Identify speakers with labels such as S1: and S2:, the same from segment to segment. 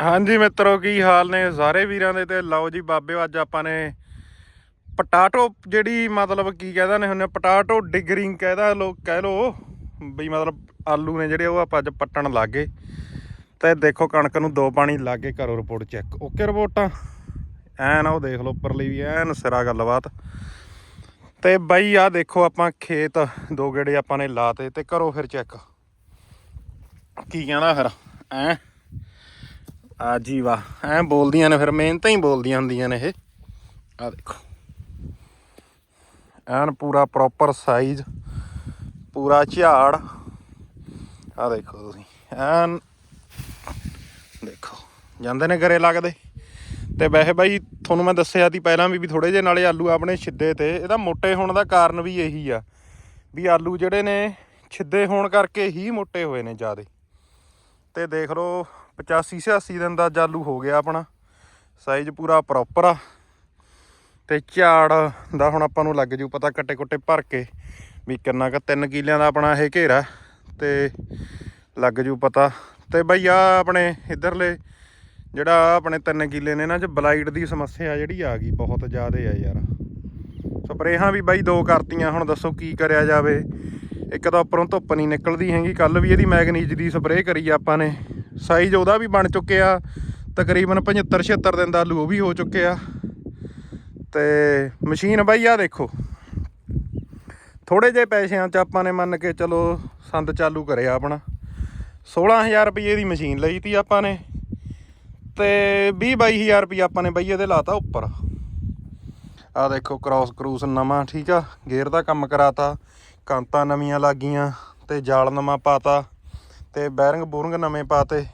S1: ਹਾਂਜੀ ਮਿੱਤਰੋ, ਕੀ ਹਾਲ ਨੇ ਸਾਰੇ ਵੀਰਾਂ ਦੇ? ਤੇ ਲਓ ਜੀ, ਬਾਬੇ, ਅੱਜ ਆਪਾਂ ਨੇ ਪਟਾਟੋ ਜਿਹੜੀ ਮਤਲਬ ਕੀ ਕਹਿੰਦਾ ਨੇ ਹੁੰਨੇ ਪਟਾਟੋ ਡਿਗਰਿੰਗ ਕਹਿੰਦਾ ਲੋਕ ਕਹਿ ਲੋ ਬਈ ਮਤਲਬ ਆਲੂ ਨੇ ਜਿਹੜੇ, ਉਹ ਆਪਾਂ ਅੱਜ ਪੱਟਣ ਲੱਗੇ। ਤੇ ਦੇਖੋ, ਕਣਕ ਨੂੰ ਦੋ ਪਾਣੀ ਲੱਗੇ ਕਰੋ ਰਿਪੋਰਟ ਚੈੱਕ। ਓਕੇ ਰਿਪੋਰਟਾਂ? ਐਨ ਉਹ ਦੇਖ ਲਓ ਉੱਪਰਲੀ ਵੀ, ਐਨ ਸਿਰਾ ਗੱਲਬਾਤ। ਤੇ ਬਾਈ ਆ ਦੇਖੋ, ਆਪਾਂ ਖੇਤ ਦੋ ਗੇੜੇ ਆਪਾਂ ਨੇ ਲਾਤੇ, ਤੇ ਕਰੋ ਫਿਰ ਚੈੱਕ। ਕੀ ਕਹਿੰਦਾ ਫਿਰ ਐ ਆ ਜੀ ਵਾਹ, ਐ ਬੋਲਦੀਆਂ ਨੇ ਫਿਰ, ਮਿਹਨਤਾਂ ਹੀ ਬੋਲਦੀਆਂ ਹੁੰਦੀਆਂ ਨੇ ਇਹ। ਆ ਦੇਖੋ। ਐਨ ਪੂਰਾ ਪ੍ਰੋਪਰ ਸਾਈਜ਼ ਪੂਰਾ ਝਾੜ। ਆ ਦੇਖੋ ਤੁਸੀਂ, ਐਨ ਦੇਖੋ, ਜਾਂਦੇ ਨੇ ਗਰੇ ਲੱਗਦੇ। ਤੇ ਵੈਸੇ ਬਾਈ, ਤੁਹਾਨੂੰ ਮੈਂ ਦੱਸਿਆ ਸੀ ਪਹਿਲਾਂ ਵੀ ਵੀ ਥੋੜੇ ਜਿਹੇ ਨਾਲੇ ਆਲੂ ਆਪਣੇ ਛਿੱਦੇ ਤੇ, ਇਹਦਾ ਮੋਟੇ ਹੋਣ ਦਾ ਕਾਰਨ ਵੀ ਇਹੀ ਆ, ਵੀ ਆਲੂ ਜਿਹੜੇ ਨੇ, ਛਿੱਦੇ ਹੋਣ ਕਰਕੇ ਹੀ ਮੋਟੇ ਹੋਏ ਨੇ ਜਿਆਦੇ। ਤੇ ਦੇਖ ਲਓ 85 86 ਦਿਨ ਦਾ ਜਾਲੂ ਹੋ ਗਿਆ ਆਪਣਾ। ਸਾਈਜ਼ ਪੂਰਾ ਪ੍ਰੋਪਰ ਆ। ਤੇ ਝਾੜ ਦਾ ਹੁਣ ਆਪਾਂ ਨੂੰ ਲੱਗ ਜੂ ਪਤਾ ਕੱਟੇ ਕੁੱਟੇ ਭਰ ਕੇ ਵੀ ਕਿੰਨਾ ਕ 3 ਕਿੱਲਿਆਂ ਦਾ ਆਪਣਾ ਇਹ ਘੇਰਾ ਤੇ ਲੱਗ ਜੂ ਪਤਾ। ਤੇ ਬਈ ਆ ਆਪਣੇ ਇਧਰਲੇ ਜਿਹੜਾ ਆਪਣੇ 3 ਕਿੱਲੇ ਨੇ ਇਹਨਾਂ 'ਚ ਬਲਾਈਟ ਦੀ ਸਮੱਸਿਆ ਜਿਹੜੀ ਆ ਗਈ, ਬਹੁਤ ਜ਼ਿਆਦਾ ਆ ਯਾਰ। ਸਪਰੇਹਾਂ ਵੀ ਬਾਈ ਦੋ ਕਰਤੀਆਂ, ਹੁਣ ਦੱਸੋ ਕੀ ਕਰਿਆ ਜਾਵੇ। ਇੱਕ ਤਾਂ ਉੱਪਰੋਂ ਧੁੱਪ ਨਹੀਂ ਨਿਕਲਦੀ ਹੈਗੀ ਕੱਲ ਵੀ ਇਹਦੀ ਮੈਗਨੀਜ ਦੀ ਸਪਰੇਅ ਕਰੀ ਆਪਾਂ ਨੇ। ਸਾਈਜ਼ ਉਹਦਾ ਵੀ ਬਣ ਚੁੱਕਿਆ ਤਕਰੀਬਨ 75 76 ਦਿਨ ਦਾ ਆਲੂ ਉਹ ਵੀ ਹੋ ਚੁੱਕਿਆ ਤੇ ਮਸ਼ੀਨ ਬਾਈ ਆ ਦੇਖੋ। ਥੋੜੇ ਜਿਹੇ ਪੈਸਿਆਂ 'ਚ ਆਪਾਂ ਨੇ ਮੰਨ ਕੇ ਚਲੋ ਸੰਦ ਚਾਲੂ ਕਰਿਆ ਆਪਣਾ। 16000 ਰੁਪਏ ਦੀ ਮਸ਼ੀਨ ਲਈ ਤੀ ਆਪਾਂ ਨੇ। ਤੇ 20 22000 ਰੁਪਏ ਆਪਾਂ ਨੇ ਬਈ ਇਹਦੇ ਲਾਤਾ ਉੱਪਰ। ਆ ਦੇਖੋ ਕ੍ਰਾਸ ਕਰੂਸ ਨਵਾਂ, ਠੀਕ ਆ। ਗੇਅਰ ਦਾ ਕੰਮ ਕਰਾਤਾ। ਕਾਂਤਾਂ ਨਵੀਆਂ ਲੱਗੀਆਂ ਤੇ ਜਾਲ ਨਵਾਂ ਪਾਤਾ। ਤੇ ਬੈਰਿੰਗ ਬੂਰਿੰਗ ਨਵੇਂ ਪਾਤੇ।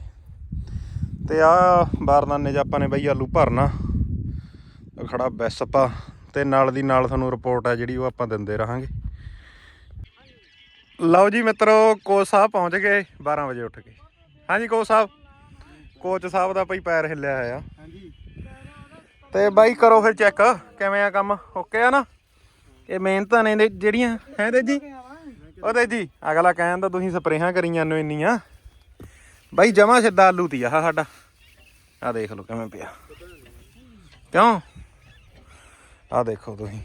S1: ਤੇ ਆ ਬਾਰਦਾਨੇ 'ਚ ਆਪਾਂ ਨੇ ਬਈ ਆਲੂ ਭਰਨਾ। ਖੜਾ ਬੈਸਪਾ। ਤੇ ਨਾਲ ਦੀ ਨਾਲ ਤੁਹਾਨੂੰ ਰਿਪੋਰਟ ਆ ਜਿਹੜੀ ਉਹ ਆਪਾਂ ਦਿੰਦੇ ਰਹਾਂਗੇ। ਲਓ ਜੀ ਮਿੱਤਰੋ ਕੋਚ ਸਾਹਿਬ ਪਹੁੰਚ ਗਏ 12 ਵਜੇ ਉੱਠ ਕੇ। ਹਾਂਜੀ ਕੋਚ ਸਾਹਿਬ ਕੋਚ ਸਾਹਿਬ ਦਾ ਭਈ ਪੈਰ ਹਿੱਲਿਆ ਹੋਇਆ।
S2: ਹਾਂਜੀ।
S1: ਤੇ ਬਾਈ ਕਰੋ ਫਿਰ ਚੈੱਕ ਕਿਵੇਂ ਆ ਕੰਮ? ਓਕੇ ਆ ਨਾ? ਇਹ ਮਿਹਨਤਾਂ ਨੇ ਨੇ ਜਿਹੜੀਆਂ। ਹੈ ਤੇ ਜੀ? ਉਹਦੇ ਜੀ, ਅਗਲਾ ਕਹਿੰਦਾ ਤੁਸੀਂ ਸਪਰੇਹਾਂ ਕਰੀ ਜਾਂਦੇ ਹੋ ਇੰਨੀਆਂ। ਬਾਈ ਜਮਾ ਸਿੱਧਾ ਆਲੂ ਤੀ ਆਹ ਸਾਡਾ। ਆ ਦੇਖ ਲਓ ਕਿਵੇਂ ਪਿਆ। ਕਿਉਂ? ਆ ਦੇਖੋ ਤੁਸੀਂ।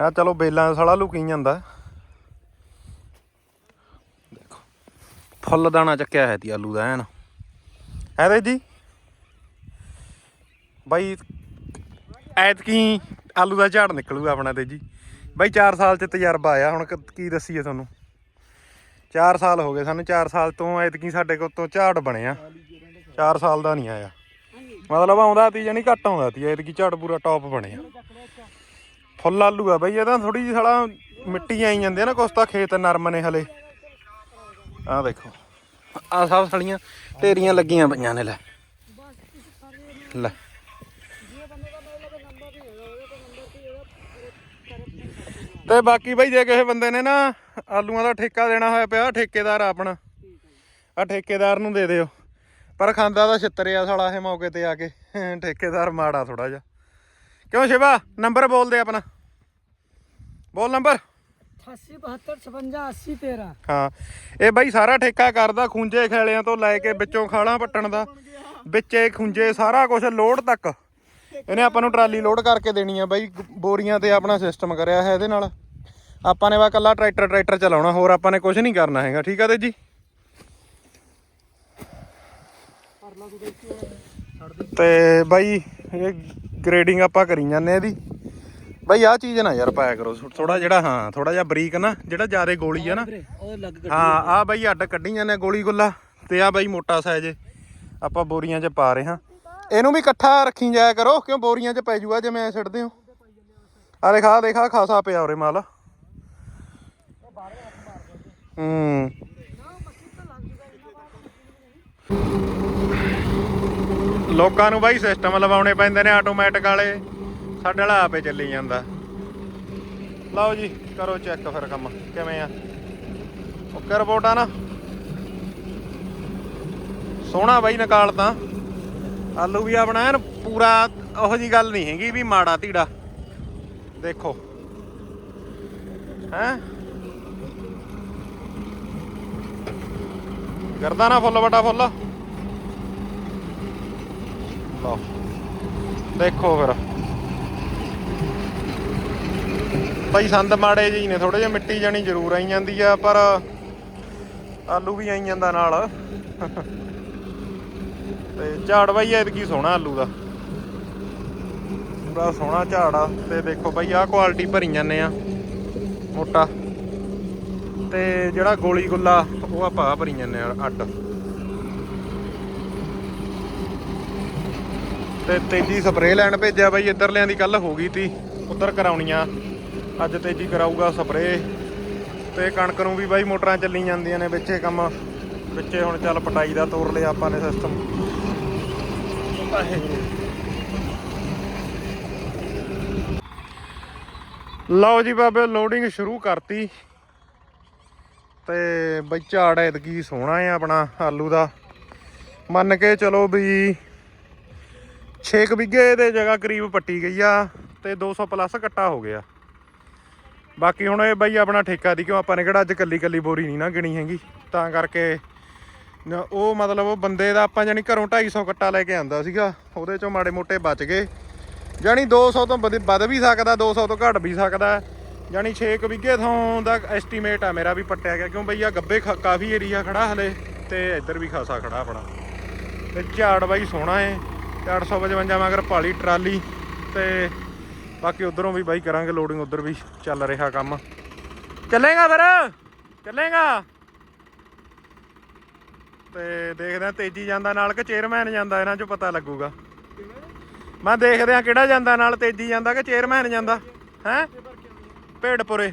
S1: ਆ ਚਲੋ ਬੇਲਾਂ ਸਾਲਾ ਲੁਕੀ ਜਾਂਦਾ। ਦੇਖੋ, ਫੁੱਲ ਦਾਣਾ ਚੱਕਿਆ ਹੈ ਤੀ ਆਲੂ ਦਾ ਐਨ। ਹੈ ਜੀ? ਬਾਈ, ਐਤਕੀ ਆਲੂ ਦਾ ਝਾੜ ਨਿਕਲੂਗਾ ਆਪਣਾ ਤੇ ਜੀ। ਬਾਈ 4 ਸਾਲ ਚ ਤਜਰਬਾ ਆਇਆ, ਹੁਣ ਕ- ਕੀ ਦੱਸੀਏ ਤੁਹਾਨੂੰ? 4 ਸਾਲ ਹੋ ਗਏ ਸਾਨੂੰ 4 ਸਾਲ ਤੋਂ ਐਤਕੀ ਸਾਡੇ ਕੋਲ ਤੋਂ ਝਾੜ ਬਣਿਆ 4 ਸਾਲ ਦਾ ਨਹੀਂ ਆਇਆ। ਮਤਲਬ ਆਉਂਦਾ ਤੀ ਜਾਨੀ ਘੱਟ ਆਉਂਦਾ ਤੀ, ਐਤਕੀ ਝਾੜ ਪੂਰਾ ਟੌਪ ਬਣਿਆ ਫੁੱਲ ਆਲੂ ਆ ਬਾਈ ਇਹਦਾ ਥੋੜੀ ਜਿਹੀ ਸਾਲਾ ਮਿੱਟੀ ਆਈ ਜਾਂਦੀ ਆ ਨਾ, ਕੁਛ ਤਾਂ ਖੇਤ ਨਰਮ ਨੇ ਹਲੇ। ਆਹ ਦੇਖੋ ਆ ਸਭ ਸਲੀਆਂ ਢੇਰੀਆਂ ਲੱਗੀਆਂ ਪਈਆਂ ਨੇ, ਲੈ। ਲੈ। ਤੇ ਬਾਕੀ ਬਾਈ ਜੇ ਕਿਸੇ ਬੰਦੇ ਨੇ ਨਾ ਆਲੂਆਂ ਦਾ ਠੇਕਾ ਦੇਣਾ ਹੋਇਆ ਪਿਆ ਠੇਕੇਦਾਰ ਆ ਆਪਣਾ। ਆ ਠੇਕੇਦਾਰ ਨੂੰ ਦੇ ਦਿਓ। ਪਰ ਖਾਂਦਾ ਤਾਂ ਛਿੱਤਰ ਆ ਸਾਲਾ ਇਹ ਮੌਕੇ ਤੇ ਆ ਕੇ। ਠੇਕੇਦਾਰ ਮਾੜਾ ਥੋੜਾ ਜਿਹਾ। ਕਿਉਂ ਸ਼ਿਵਾ? ਨੰਬਰ ਬੋਲ ਦੇ ਆਪਣਾ। ਬੋਲ ਨੰਬਰ।
S2: ਅਠਾਸੀ ਬਹੱਤਰ ਛਪੰਜਾ ਅੱਸੀ ਤੇਰਾਂ।
S1: ਹਾਂ। ਇਹ ਬਾਈ ਸਾਰਾ ਠੇਕਾ ਕਰਦਾ ਖੁੰਝੇ ਖੈਲਿਆਂ ਤੋਂ ਲੈ ਕੇ ਵਿੱਚੋਂ ਖਾਲਾਂ ਪੱਟਣ ਦਾ। ਵਿੱਚੇ ਖੁੰਝੇ ਸਾਰਾ ਕੁਝ ਲੋਡ ਤੱਕ। ਇਹਨੇ ਆਪਾਂ ਨੂੰ ਟਰਾਲੀ ਲੋਡ ਕਰਕੇ ਦੇਣੀ ਆ ਬਾਈ ਬੋਰੀਆਂ ਤੇ ਆਪਣਾ ਸਿਸਟਮ ਕਰਿਆ ਹੈ ਇਹਦੇ ਨਾਲ। ਆਪਾਂ ਨੇ ਵਾ ਕੱਲਾ ਟਰੈਕਟਰ ਟਰੈਕਟਰ ਚਲਾਉਣਾ ਹੋਰ ਆਪਾਂ ਨੇ ਕੁਝ ਨਹੀਂ ਕਰਨਾ ਹੈਗਾ ਠੀਕ ਆ ਤੇ ਜੀ? ਤੇ ਬਾਈ ਇਹ ਗ੍ਰੇਡਿੰਗ ਆਪਾਂ ਕਰੀ ਜਾਂਦੇ ਆ ਇਹਦੀ। ਬਾਈ ਆਹ ਚੀਜ਼ ਨਾ ਯਾਰ ਪਾਇਆ ਕਰੋ ਥੋੜਾ ਜਿਹੜਾ ਹਾਂ ਥੋੜਾ ਜਿਹਾ ਬਰੀਕ ਨਾ ਜਿਹੜਾ ਜ਼ਿਆਦਾ ਗੋਲੀ ਆ ਨਾ। ਹਾਂ ਆ। ਬਾਈ ਅੱਡ ਕੱਢੀ ਜਾਂਦੇ ਗੋਲੀ ਗੁੱਲਾ ਤੇ ਆ ਬਾਈ ਮੋਟਾ ਸਾਈਜ਼ ਆਪਾਂ ਬੋਰੀਆਂ 'ਚ ਪਾ ਰਹੇ ਹਾਂ। ਇਹਨੂੰ ਵੀ ਇਕੱਠਾ ਰੱਖੀ ਜਾਇਆ ਕਰੋ, ਕਿਉਂ ਬੋਰੀਆਂ 'ਚ ਪੈ ਜੂਗਾ ਜਿਵੇਂ ਐ ਸਿੱਟਦੇ ਹੋ। ਆ ਦੇਖ ਆ ਖਾਸਾ ਪਿਆ ਉਰੇ ਮਾਲ। ਹੂੰ। ਲੋਕਾਂ ਨੂੰ ਬਾਈ ਸਿਸਟਮ ਲਵਾਉਣੇ ਪੈਂਦੇ ਨੇ ਆਟੋਮੈਟਿਕ ਵਾਲੇ। ਸਾਡੇ ਵਾਲਾ ਆਪੇ ਚੱਲੀ ਜਾਂਦਾ। ਲਓ ਜੀ, ਕਰੋ ਚੈੱਕ ਫਿਰ ਕੰਮ, ਕਿਵੇਂ ਆ? ਓਕੇ ਰਿਪੋਰਟ ਆ ਨਾ। ਸੋਹਣਾ ਬਾਈ ਨਿਕਾਲ ਤਾਂ ਆਲੂ ਵੀ ਆਪਣਾ ਐਨ ਪੂਰਾ ਉਹੋ ਜੀ ਗੱਲ ਨਹੀਂ ਹੈਗੀ ਵੀ ਮਾੜਾ ਧੀੜਾ। ਦੇਖੋ। ਹੈ? ਕਰਦਾ ਨਾ ਫੁੱਲ ਬਟਾ ਫੁੱਲ ਲਓ। ਦੇਖੋ ਫਿਰ। ਭਾਈ ਸੰਦ ਮਾੜੇ ਜੀ ਨੇ ਥੋੜੇ ਜਿਹਾ ਮਿੱਟੀ ਜਾਣੀ ਜ਼ਰੂਰ ਆਈ ਜਾਂਦੀ ਆ, ਪਰ ਆਲੂ ਵੀ ਆਈ ਜਾਂਦਾ ਨਾਲ। ਤੇ ਝਾੜ ਬਾਈ ਐਤਕੀ ਸੋਹਣਾ ਆਲੂ ਦਾ। ਪੂਰਾ ਸੋਹਣਾ ਝਾੜ ਆ। ਤੇ ਦੇਖੋ ਬਾਈ, ਆਹ ਕੁਆਲਿਟੀ ਭਰੀ ਜਾਂਦੇ ਆ। ਮੋਟਾ। ਤੇ ਜਿਹੜਾ ਗੋਲੀ ਗੁੱਲਾ, ਉਹ ਆਪਾਂ ਆਹ ਭਰੀ ਜਾਂਦੇ ਆ, ਅੱਡ। ਤੇ ਤੇਜੀ ਸਪਰੇਅ ਲੈਣ ਭੇਜਿਆ ਬਾਈ, ਇੱਧਰਲਿਆਂ ਦੀ ਕੱਲ ਹੋ ਗਈ ਤੀ। ਉੱਧਰ ਕਰਾਉਣੀਆਂ। ਅੱਜ ਤੇਜੀ ਕਰਾਊਗਾ ਸਪਰੇਅ। ਤੇ ਕਣਕ ਨੂੰ ਵੀ ਬਾਈ, ਮੋਟਰਾਂ ਚੱਲੀ ਜਾਂਦੀਆਂ ਨੇ ਵਿੱਚੇ ਕੰਮ। ਵਿੱਚੇ ਹੁਣ ਚੱਲ ਪਟਾਈ ਦਾ ਤੋਰ ਲਿਆ ਆਪਾਂ ਨੇ ਸਿਸਟਮ ਲਓ ਜੀ ਬਾਬੇ ਲੋਡਿੰਗ ਸ਼ੁਰੂ ਕਰਤੀ। ਤੇ ਬਈ ਝਾੜ ਐਤਕੀ ਸੋਹਣਾ ਹੈ ਆਪਣਾ ਆਲੂ ਦਾ। ਮੰਨ ਕੇ ਚਲੋ ਵੀ 6 ਵਿਗੇ ਦੇ ਜਗ੍ਹਾ ਕਰੀਬ ਪੱਟੀ ਗਈ ਆ ਤੇ 200 ਪਲੱਸ ਕੱਟਾ ਹੋ ਗਿਆ। ਬਾਕੀ ਹੁਣ ਇਹ ਬਈ ਆਪਣਾ ਠੇਕਾ ਦੀ ਕਿਉਂ ਆਪਾਂ ਨੇ ਕਿਹੜਾ ਅੱਜ ਕੱਲੀ ਕੱਲੀ ਬੋਰੀ ਨਹੀਂ ਨਾ ਗਿਣੀ ਹੈਗੀ। ਤਾਂ ਕਰਕੇ ਉਹ ਮਤਲਬ ਉਹ ਬੰਦੇ ਦਾ ਆਪਾਂ ਜਾਨੀ ਘਰੋਂ 250 ਕੱਟਾ ਲੈ ਕੇ ਆਂਦਾ ਸੀਗਾ, ਉਹਦੇ ਚੋਂ ਮਾੜੇ ਮੋਟੇ ਬਚ ਗਏ। ਜਾਨੀ 200 ਤੋਂ ਵਧ, ਵੱਧ ਵੀ ਸਕਦਾ 200 ਤੋਂ ਘੱਟ ਵੀ ਸਕਦਾ। ਜਾਨੀ 6 ਵਿਗੇ ਥੋਂ ਦਾ ਐਸਟੀਮੇਟ ਆ ਮੇਰਾ ਵੀ ਪੱਟਿਆ ਗਿਆ, ਕਿਉਂ ਬਈ ਆ ਗੱਬੇ ਖ- ਕਾਫੀ ਏਰੀਆ ਖੜਾ ਹਲੇ, ਤੇ ਇੱਧਰ ਵੀ ਖਾਸਾ ਖੜਾ ਆਪਣਾ। ਤੇ ਝਾੜ ਬਾਈ ਸੋਹਣਾ ਏ, ਤੇ 855 ਮਗਰ ਪਾਲੀ ਟਰਾਲੀ, ਤੇ ਬਾਕੀ ਉਧਰੋਂ ਵੀ ਬਾਈ ਕਰਾਂਗੇ ਲੋਡਿੰਗ ਉਧਰ ਵੀ ਚੱਲ ਰਿਹਾ ਕੰਮ। ਚੱਲੇਗਾ ਫਿਰ, ਚੱਲੇਗਾ। ਤੇ ਦੇਖਦੇ ਆ ਤੇਜੀ ਜਾਂਦਾ ਨਾਲ ਕਿ ਚੇਅਰਮੈਨ ਜਾਂਦਾ, ਇਹਨਾਂ ਚੋਂ ਪਤਾ ਲੱਗੂਗਾ। ਮੈਂ ਦੇਖਦੇ ਆ ਕਿਹੜਾ ਜਾਂਦਾ ਨਾਲ, ਤੇਜੀ ਜਾਂਦਾ ਕਿ ਚੇਅਰਮੈਨ ਜਾਂਦਾ, ਹੈ? ਭੇੜਪੁਰੇ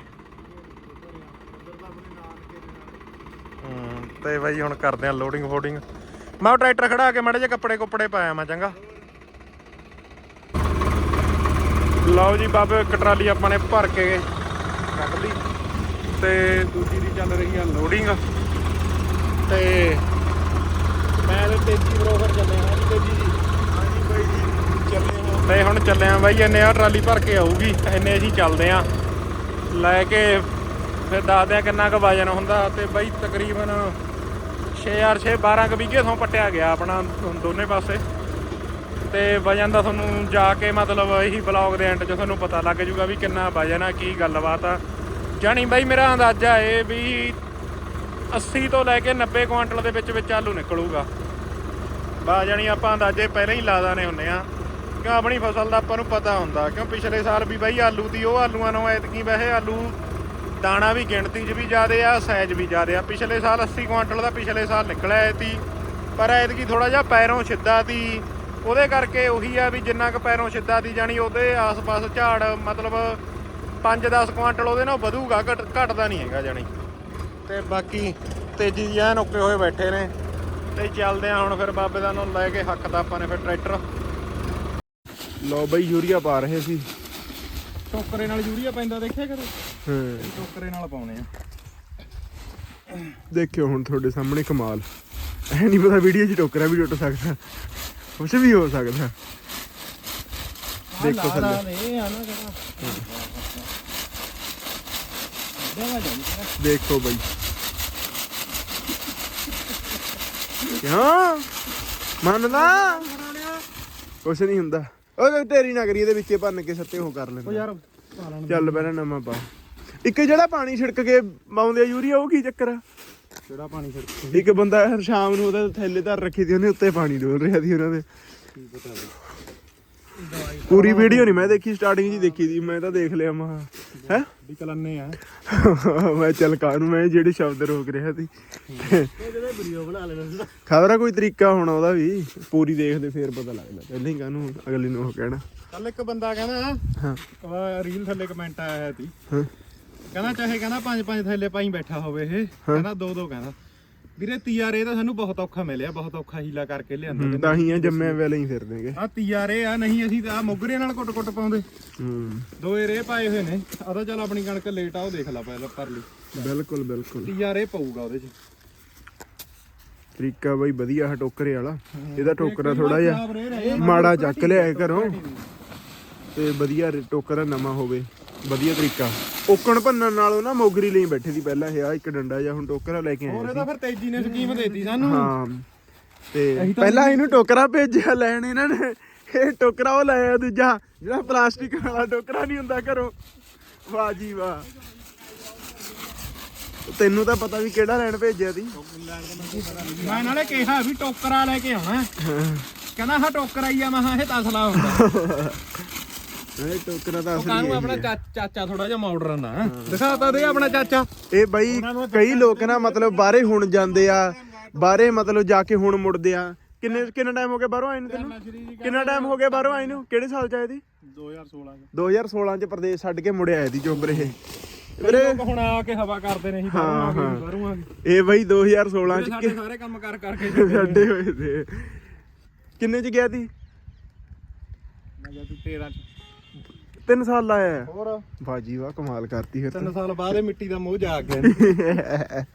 S1: ਤੇ ਬਾਈ ਹੁਣ ਕਰਦੇ ਆ ਲੋਡਿੰਗ ਫੋਡਿੰਗ ਮੈਂ ਉਹ ਟਰੈਕਟਰ ਖੜਾ ਕੇ ਮੜੇ ਜੇ ਕੱਪੜੇ ਕੁੱਪੜੇ ਪਾਇਆ ਮੈਂ, ਚੰਗਾ। ਲਓ ਜੀ ਬਾਬੇ, ਇੱਕ ਟਰਾਲੀ ਆਪਾਂ ਨੇ ਭਰ ਕੇ ਕੱਢ ਲਈ। ਤੇ ਦੂਜੀ ਦੀ ਚੱਲ ਰਹੀ ਆ ਲੋਡਿੰਗ ਤੇ ਮੈਂ ਤੇ ਤੇਜੀ ਬਰੋਬਰ ਚੱਲੇ ਹਾਂ ਜੀ ਤੇਜੀ ਜੀ। ਹਾਂਜੀ ਬਾਈ ਜੀ ਚੱਲੇ ਹਾਂ। ਤੇ ਹੁਣ ਚੱਲੇ ਆ ਬਾਈ ਇੰਨੇ ਆ ਟਰਾਲੀ ਭਰ ਕੇ ਆਊਗੀ ਇੰਨੇ ਅਸੀਂ ਚੱਲਦੇ ਆ ਲੈ ਕੇ ਫਿਰ ਦੱਸਦੇ ਆ ਕਿੰਨਾ ਕੁ ਵਜਨ ਹੁੰਦਾ ਤੇ ਬਾਈ ਤਕਰੀਬਨ 6000 6 12 ਕੁ ਵੀਗੇ ਤੋਂ ਪੱਟਿਆ ਗਿਆ ਆਪਣਾ ਦੋਨੇ ਪਾਸੇ। ਤੇ ਵਜਨ ਦਾ ਤੁਹਾਨੂੰ ਜਾ ਕੇ ਮਤਲਬ ਇਹੀ ਬਲੌਗ ਦੇ ਐਂਡ 'ਚ ਤੁਹਾਨੂੰ ਪਤਾ ਲੱਗ ਜੂਗਾ ਵੀ ਕਿੰਨਾ ਵਜਨ ਆ ਕੀ ਗੱਲਬਾਤ ਆ। ਜਾਣੀ ਬਾਈ ਮੇਰਾ ਅੰਦਾਜ਼ਾ ਏ ਵੀ 80 ਤੋਂ ਲੈ ਕੇ 90 ਕੁਆਂਟਲ ਦੇ ਵਿੱਚ ਵਿੱਚ ਆਲੂ ਨਿਕਲੂਗਾ। ਬਾ ਜਾਣੀ ਆਪਾਂ ਅੰਦਾਜ਼ੇ ਪਹਿਲਾਂ ਹੀ ਲਾ ਦਾਨੇ ਹੁੰਨੇ ਆ। ਕਿਉਂ ਆਪਣੀ ਫਸਲ ਦਾ ਆਪਾਂ ਨੂੰ ਪਤਾ ਹੁੰਦਾ, ਕਿਉਂ ਪਿਛਲੇ ਸਾਲ ਵੀ ਬਾਈ ਆਲੂ ਦੀ ਉਹ ਆਲੂਆਂ ਨੂੰ ਐਤਕੀ ਵੈਸੇ ਆਲੂ ਦਾਣਾ ਵੀ ਗਿਣਤੀ 'ਚ ਵੀ ਜ਼ਿਆਦੇ ਆ ਸਾਈਜ਼ ਵੀ ਜ਼ਿਆਦੇ ਆ। ਪਿਛਲੇ ਸਾਲ 80 ਕੁਆਂਟਲ ਦਾ ਪਿਛਲੇ ਸਾਲ ਨਿਕਲਿਆ ਐਤੀ ਪਰ ਐਤਕੀ ਥੋੜਾ ਜਿਹਾ ਪੈਰੋਂ ਛਿੱਦਾ ਤੀ ਉਹਦੇ ਕਰਕੇ ਉਹੀ ਆ ਵੀ ਜਿੰਨਾ ਕੁ ਪੈਰੋਂ ਛਿੱਦਾ ਤੀ ਜਾਣੀ ਉਹਦੇ ਆਸ-ਪਾਸ ਝਾੜ ਮਤਲਬ 5-10 ਕੁਆਂਟਲ ਉਹਦੇ ਨਾਲ ਵਧੂਗਾ, ਘਟ ਘਟਦਾ ਨਹੀਂ ਹੈਗਾ ਜਾਣੀ। ਤੇ ਬਾਕੀ ਤੇਜੀ ਜੀ ਐਨ ਓਕੇ ਹੋਏ ਬੈਠੇ ਨੇ। ਤੇ ਚੱਲਦੇ ਆ ਹੁਣ ਫਿਰ ਬਾਬੇ ਦਾ ਨੂੰ ਲੈ ਕੇ ਹੱਕ ਦਾ ਆਪਾਂ ਨੇ ਫਿਰ ਟਰੈਕਟਰ।
S3: ਲੋ ਬਈ ਯੂਰੀਆ ਪਾ ਰਹੇ ਸੀ।
S1: ਟੋਕਰੇ ਨਾਲ ਯੂਰੀਆ ਪੈਂਦਾ ਦੇਖਿਆ ਕਦੇ?
S3: ਹਾਂ।
S1: ਟੋਕਰੇ ਨਾਲ ਪਾਉਣੇ ਆ।
S3: ਦੇਖਿਓ ਹੁਣ ਤੁਹਾਡੇ ਸਾਹਮਣੇ ਕਮਾਲ। ਐ ਨਹੀਂ ਪਤਾ ਵੀਡੀਓ 'ਚ ਟੋਕਰਾ ਵੀ ਟੁੱਟ ਸਕਦਾ। ਕੁਛ ਵੀ ਹੋ ਸਕਦਾ। ਦੇਖੋ ਥੱਲੇ
S2: ਇਹ ਆ ਨਾ ਕਿਹੜਾ ਦੇਵਾ ਜਾਈ
S3: ਦੇਖੋ ਬਈ। ਕਿਉਂ ਮੰਨਦਾ? ਕੁਛ ਨਹੀਂ ਹੁੰਦਾ। ਉਹ ਢੇਰੀ ਨਾ ਕਰੀ ਇਹਦੇ ਵਿੱਚੇ ਭੰਨ ਕੇ ਸੱਤੇ ਉਹ ਕਰ ਲੈਂਦਾ।
S1: ਯਾਰ
S3: ਚੱਲ ਪਹਿਲਾਂ ਨਵਾਂ ਪਾ। ਇੱਕ ਜਿਹੜਾ ਪਾਣੀ ਛਿੜਕ ਕੇ ਪਾਉਂਦੇ ਆ ਯੂਰੀਆ ਉਹ ਕੀ ਚੱਕਰ ਆ?
S1: ਕਿਹੜਾ ਪਾਣੀ ਛਿੜਕ
S3: ਇੱਕ ਬੰਦਾ ਸ਼ਾਮ ਨੂੰ ਉਹਦੇ ਥੈਲੇ ਧਰ ਰੱਖੀ ਸੀ ਉਹਨੇ ਉੱਤੇ ਪਾਣੀ ਡੋਲ ਰਿਹਾ ਸੀ ਉਹਨਾਂ ਦੇ। ਪੂਰੀ ਵੀਡੀਓ ਨਹੀਂ ਮੈਂ ਦੇਖੀ ਸਟਾਰਟਿੰਗ ਜੀ ਦੇਖੀ ਸੀ ਮੈਂ ਤਾਂ ਦੇਖ ਲਿਆ ਮਾ ਹੈ?
S1: ਵੀ ਕਲੰਨੇ ਆ।
S3: ਮੈਂ ਚੱਲ ਕਾਹਨੂੰ ਮੈਂ ਜਿਹੜੇ ਸ਼ਬਦ ਰੋਕ ਰਿਹਾ ਸੀ।
S2: ਇਹਦੇ ਵੀਡੀਓ ਬਣਾ ਲੈਣਾ
S3: ਖਬਰ ਕੋਈ ਤਰੀਕਾ ਹੋਣਾ ਉਹਦਾ ਵੀ ਪੂਰੀ ਦੇਖਦੇ ਫੇਰ ਪਤਾ ਲੱਗਦਾ। ਪਹਿਲਾਂ ਹੀ ਕਾਹਨੂੰ ਅਗਲੇ ਨੂੰ ਉਹ ਕਹਿਣਾ।
S1: ਕੱਲ ਇੱਕ ਬੰਦਾ ਕਹਿੰਦਾ
S3: ਹਾਂ।
S1: ਉਹ ਰੀਲ ਥੱਲੇ ਕਮੈਂਟ ਆਇਆ ਹੈ ਤੀ
S3: ਹਾਂ।
S1: ਕਹਿੰਦਾ ਚਾਹੇ ਕਹਿੰਦਾ ਪੰਜ ਪੰਜ ਥੈਲੇ ਪਾਈ ਬੈਠਾ ਹੋਵੇ ਇਹ। ਕਹਿੰਦਾ ਦੋ ਦੋ ਕਹਿੰਦਾ। ਵੀਰੇ ਤੀਆਰੇ ਤਾਂ ਸਾਨੂੰ ਬਹੁਤ ਔਖਾ ਮਿਲਿਆ ਬਹੁਤ ਔਖਾ ਹੀਲਾ ਕਰਕੇ ਲਿਆਂਦਾ
S3: ਤਾਂ ਹੀ ਆ ਜੰਮੇ ਵੇਲੇ ਹੀ ਫਿਰਦੇਗੇ
S1: ਆ ਤੀਆਰੇ ਆ ਨਹੀਂ ਅਸੀਂ ਤਾਂ ਆ ਮੁਗਰੇ ਨਾਲ ਕੁੱਟ ਕੁੱਟ ਪਾਉਂਦੇ।
S3: ਹੂੰ।
S1: ਦੋ ਰੇ ਪਾਏ ਹੋਏ ਨੇ ਆ ਤਾਂ ਚੱਲ ਆਪਣੀ ਕਣਕ ਲੇਟ ਆ ਉਹ ਦੇਖ ਲਾ ਪਹਿਲਾਂ ਪਰ ਲਈ
S3: ਬਿਲਕੁਲ। ਬਿਲਕੁਲ
S1: ਤੀਆਰੇ ਪਊਗਾ ਉਹਦੇ ਚ।
S3: ਤਰੀਕਾ ਬਈ ਵਧੀਆ ਹੈ ਟੋਕਰੇ ਵਾਲਾ। ਇਹਦਾ ਟੋਕਰਾ ਥੋੜਾ ਜਿਹਾ
S1: ਰੇ
S3: ਮਾੜਾ ਚੱਕ ਲਿਆ ਘਰੋਂ। ਤੇ ਵਧੀਆ ਰੇ- ਟੋਕਰਾ ਨਵਾਂ ਹੋਵੇ। ਵਧੀਆ ਤਰੀਕਾ। ਓਕਣ ਭੰਨਣ ਨਾਲੋਂ ਨਾ ਮੋਗਰੀ ਲਈ ਬੈਠੇ ਸੀ ਪਹਿਲਾਂ ਇਹ ਆ ਇੱਕ ਡੰਡਾ ਜਾਂ ਹੁਣ ਟੋਕਰਾ ਲੈ ਕੇ
S1: ਹੋਰ
S3: ਆਏ
S1: ਇਹਦਾ ਫਿਰ ਤੇਜੀ ਨੇ ਸਕੀਮ ਦੇਤੀ ਸਾਨੂੰ।
S3: ਹਾਂ ਤੇ ਪਹਿਲਾਂ ਇਹਨੂੰ ਟੋਕਰਾ ਭੇਜਿਆ ਲੈਣ ਇਹਨਾਂ ਨੇ। ਇਹ ਟੋਕਰਾ ਉਹ ਲਾਇਆ ਦੂਜਾ ਜਿਹੜਾ ਪਲਾਸਟਿਕ ਵਾਲਾ ਟੋਕਰਾ ਨਹੀਂ ਹੁੰਦਾ ਘਰੋਂ। ਵਾਹ ਜੀ ਵਾਹ। ਤੈਨੂੰ ਤਾਂ ਪਤਾ ਵੀ ਕਿਹੜਾ ਲੈਣ ਭੇਜਿਆ ਤੀ
S1: ਮੈਂ ਨਾਲੇ ਕਿਹਾ ਵੀ ਟੋਕਰਾ ਲੈ ਕੇ ਆਉਣਾ। ਕਹਿੰਦਾ ਹਾਂ ਟੋਕਰਾ ਹੀ ਆ ਮਹਾ ਇਹ ਤਸਲਾ ਹੁੰਦਾ।
S3: ਇਹ ਟੋਕਰਾ ਤਾਂ ਅਸਲੀ
S1: ਕਾਹਨੂੰ
S3: ਇਹੀ
S1: ਆਪਣਾ
S3: ਆ।
S1: ਚਾ- ਚਾਚਾ ਥੋੜਾ ਜਿਹਾ ਮਾਡਰਨ ਦਾ ਦਿਖਾਤਾ ਦੇ ਆਪਣਾ ਚਾਚਾ।
S3: ਇਹ ਬਈ ਕਈ ਲੋਕ ਨਾ ਮਤਲਬ ਬਾਹਰੇ ਹੁਣ ਜਾਂਦੇ ਆ ਬਾਹਰੇ ਮਤਲਬ ਜਾ ਕੇ ਹੁਣ ਮੁੜਦੇ ਆ। ਕਿੰਨੇ ਕਿੰਨਾ ਟਾਈਮ ਹੋ ਗਿਆ ਬਾਹਰੋਂ ਆਏ ਨੂੰ ਤੈਨੂੰ? ਕਿੰਨਾ ਟਾਈਮ ਹੋ ਗਿਆ ਬਾਹਰੋਂ ਆਏ ਨੂੰ? ਕਿਹੜੇ ਸਾਲ ਚ ਆਏ ਦੀ?
S2: 2016
S3: 2016 ਚ। ਪ੍ਰਦੇਸ਼ ਛੱਡ ਕੇ ਮੁੜਿਆ ਆਏ ਦੀ ਚੋਬਰੇ ਵੀਰੇ।
S1: ਲੋਕ ਹੁਣ ਆ ਕੇ ਹਵਾ ਕਰਦੇ ਨੇ ਅਸੀਂ ਬਾਹਰੋਂ ਆ ਗਏ ਬਾਹਰੋਂ ਆ ਗਏ।
S3: ਇਹ ਬਈ 2016 ਚ
S1: ਸਾਡੇ ਸਾਰੇ ਕੰਮ ਕਰ ਕਰਕੇ
S3: ਛੱਡੇ ਹੋਏ ਤੇ। ਕਿੰਨੇ ਚ ਗਿਆ ਤੀ
S1: ਮੈਂ ਜਦ 13 ਚ।
S3: 3 ਸਾਲ ਲਾਇਆ
S1: ਹੋਰ?
S3: ਬਾਜੀ ਵਾਹ ਕਮਾਲ ਕਰਤੀ ਫਿਰ
S1: ਤਿੰਨ ਸਾਲ ਬਾਅਦ ਇਹ ਮਿੱਟੀ ਦਾ ਮੋਹ ਜਾਗ ਗਿਆ।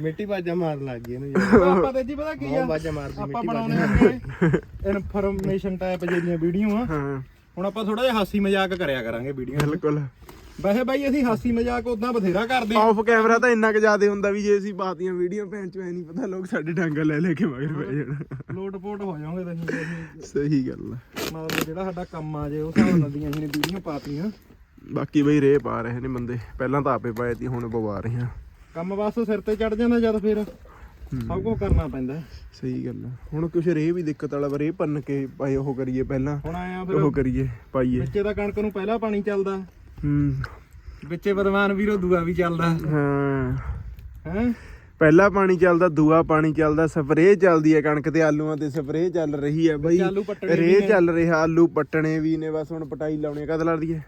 S2: ਮਿੱਟੀ ਬਾਜਾ ਮਾਰਨ ਲੱਗ ਗਈ ਇਹਨੂੰ ਯਾਰ
S1: ਆਪਾਂ ਤੇ ਜੀ ਪਤਾ ਕੀ ਆ?
S2: ਬਾਜਾ ਮਾਰਦੀ
S1: ਆਪਾਂ ਬਣਾਉਣੇ ਅੱਗੇ ਇਨਫੋਰਮੇਸ਼ਨ ਟਾਈਪ ਜਿਹੜੀਆਂ ਵੀਡੀਓ ਆ।
S3: ਹਾਂ।
S1: ਹੁਣ ਆਪਾਂ ਥੋੜਾ ਜਿਹਾ ਹਾਸੀ ਮਜ਼ਾਕ ਕਰਿਆ ਕਰਾਂਗੇ ਵੀਡੀਓ
S3: ਬਿਲਕੁਲ।
S1: ਵੈਸੇ ਬਾਈ ਅਸੀਂ ਹਾਸੀ ਮਜ਼ਾਕ ਉਦਾਂ ਬਥੇਰਾ ਕਰਦੇ ਆ
S3: ਆਫ ਕੈਮਰਾ ਤਾਂ ਇੰਨਾ ਕੁ ਜ਼ਿਆਦਾ ਹੁੰਦਾ ਵੀ ਜੇ ਅਸੀਂ ਪਾਤੀਆਂ ਵੀਡੀਓ ਭੈਣ ਚ ਐ ਨਹੀਂ ਪਤਾ ਲੋਕ ਸਾਡੇ ਡਾਂਗਾ ਲੈ ਲੈ ਕੇ ਮਗਰ ਪੈ ਜਾਣ।
S1: ਲੋਟ ਪੋਟ ਹੋ ਜਾਓਗੇ ਤੁਸੀਂ
S3: ਸਹੀ ਗੱਲ ਆ।
S1: ਮਤਲਬ ਜਿਹੜਾ ਸਾਡਾ ਕੰਮ ਆ ਜੇ ਉਹ ਹਿਸਾਬ ਨਾਲ ਦੀਆਂ ਅਸੀਂ ਨੇ ਵੀਡੀਓ ਪਾਤੀਆਂ।
S3: ਬਾਕੀ ਬਈ ਰੇ ਪਾ ਰਹੇ ਨੇ ਬੰਦੇ। ਪਹਿਲਾਂ ਤਾਂ ਆਪੇ ਪਾਏ ਤੀ ਹੁਣ ਪਵਾ ਰਹੇ ਆ।
S1: ਕੰਮ ਬਸ ਸਿਰ ਤੇ ਚੜ ਜਾਂਦਾ ਜਦ ਫਿਰ। ਸਭ ਕੁਝ ਕਰਨਾ ਪੈਂਦਾ।
S3: ਸਹੀ ਗੱਲ ਆ। ਹੁਣ ਕੁਛ ਰੇ ਵੀ ਦਿੱਕਤ ਵਾਲਾ ਵਾ ਰੇ ਪੰਨ ਕੇ ਪਾਏ ਉਹ ਕਰੀਏ ਪਹਿਲਾਂ।
S1: ਹੁਣ ਆਇਆ
S3: ਉਹ
S1: ਫਿਰ
S3: ਕਰੀਏ ਪਾਈਏ।
S1: ਵਿੱਚੇ ਦਾ ਕਣਕ ਨੂੰ ਪਹਿਲਾ ਪਾਣੀ ਚੱਲਦਾ।
S3: ਹੂੰ।
S1: ਵਿੱਚੇ ਬਦਮਾਨ ਵੀਰੋ ਦੂਆ ਵੀ ਚੱਲਦਾ।
S3: ਹਾਂ।
S1: ਹੈ?
S3: ਪਹਿਲਾ ਪਾਣੀ ਚੱਲਦਾ ਦੂਆ ਪਾਣੀ ਚੱਲਦਾ ਸਪਰੇਅ ਚੱਲਦੀ ਹੈ ਕਣਕ ਤੇ ਆਲੂਆਂ ਤੇ ਸਪਰੇਅ ਚੱਲ ਰਹੀ ਹੈ ਬਈ।
S1: ਆਲੂ ਪੱਟਣੇ ਵੀ
S3: ਰੇ
S1: ਨੇ।
S3: ਚੱਲ ਰਿਹਾ ਆਲੂ ਪੱਟਣੇ ਵੀ ਨੇ ਬਸ ਹੁਣ ਪਟਾਈ ਲਾਉਣੀ ਕਦ ਲਾ ਦਈਏ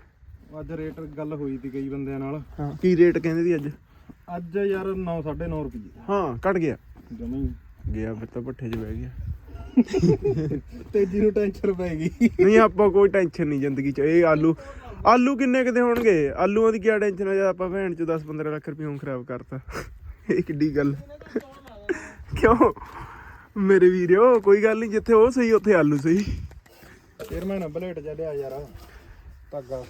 S1: ਅੱਜ ਰੇਟ ਗੱਲ ਹੋਈ ਸੀ ਕਈ ਬੰਦਿਆਂ ਨਾਲ।
S3: ਹਾਂ ਕੀ ਰੇਟ ਕਹਿੰਦੇ ਦੀ ਅੱਜ?
S1: ਅੱਜ ਯਾਰ 9 9.5 ਰੁਪਏ
S3: ਹਾਂ ਘਟ ਗਿਆ।
S1: ਜਮੀ
S3: ਗਿਆ ਫਿਰ ਤਾਂ ਪੱਠੇ 'ਚ ਬਹਿ ਗਿਆ।
S1: ਤੇਜੀ ਨੂੰ ਟੈਨਸ਼ਨ ਪੈ ਗਈ।
S3: ਨਹੀਂ ਆਪਾਂ ਕੋਈ ਟੈਨਸ਼ਨ ਨਹੀਂ ਜ਼ਿੰਦਗੀ 'ਚ। ਇਹ ਆਲੂ ਆਲੂ ਕਿੰਨੇ ਕਿਤੇ ਹੋਣਗੇ? ਆਲੂਆਂ ਦੀ ਕੀ ਟੈਨਸ਼ਨ ਹੈ ਜਦ ਆਪਾਂ ਭੈਣ 'ਚ 10 15 ਲੱਖ ਰੁਪਏ ਹੁਣ ਖਰਾਬ ਕਰਤਾ। ਇਹ ਕਿੱਡੀ ਗੱਲ। ਕਿਉਂ? ਮੇਰੇ ਵੀਰੋ ਕੋਈ ਗੱਲ ਨਹੀਂ, ਜਿੱਥੇ ਉਹ ਸਹੀ, ਉੱਥੇ ਆਲੂ ਸਹੀ।
S1: ਚੇਅਰਮੈਨ ਬਲੇਟ ਜਾ ਲਿਆ ਯਾਰ, ਧਾਗਾ।